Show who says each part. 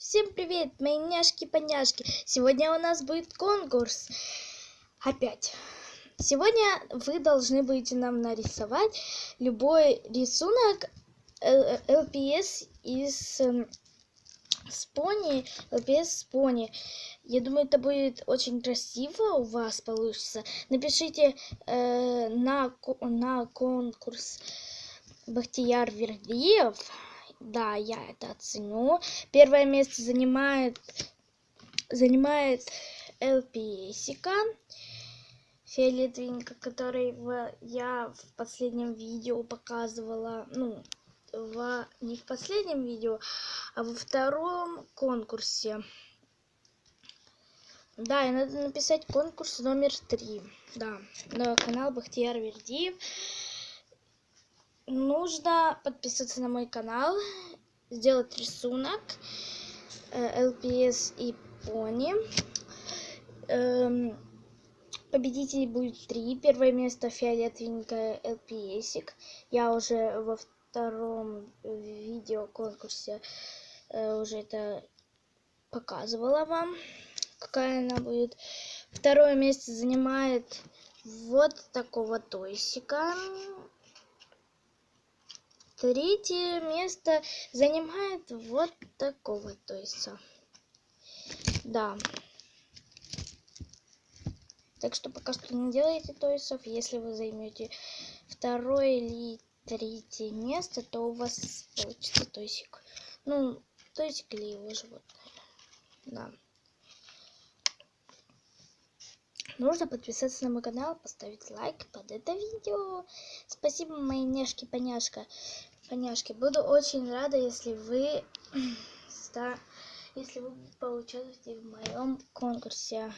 Speaker 1: Всем привет, мои няшки-поняшки! Сегодня у нас будет конкурс. Опять. Сегодня вы должны будете нам нарисовать любой рисунок LPS из эм, с пони, LPS с пони. Я думаю, это будет очень красиво у вас получится. Напишите э, на, на конкурс Бахтияр Вердиев да, я это оценю. Первое место занимает, занимает ЛПСика фиолетовенько, который в, я в последнем видео показывала, ну, в, не в последнем видео, а во втором конкурсе. Да, и надо написать конкурс номер три. Да, на канал Бахтияр Вердиев нужно подписаться на мой канал, сделать рисунок LPS э, и пони. Эм, победителей будет три. Первое место фиолетовенькая LPS. Я уже во втором видео конкурсе э, уже это показывала вам, какая она будет. Второе место занимает вот такого тойсика Третье место занимает вот такого тойса. Да. Так что пока что не делайте тойсов. Если вы займете второе или третье место, то у вас получится тойсик. Ну, тойсик или его животное. Да. Нужно подписаться на мой канал, поставить лайк под это видео. Спасибо, мои няшки-поняшка поняшки буду очень рада если вы если вы поучаствуете в моем конкурсе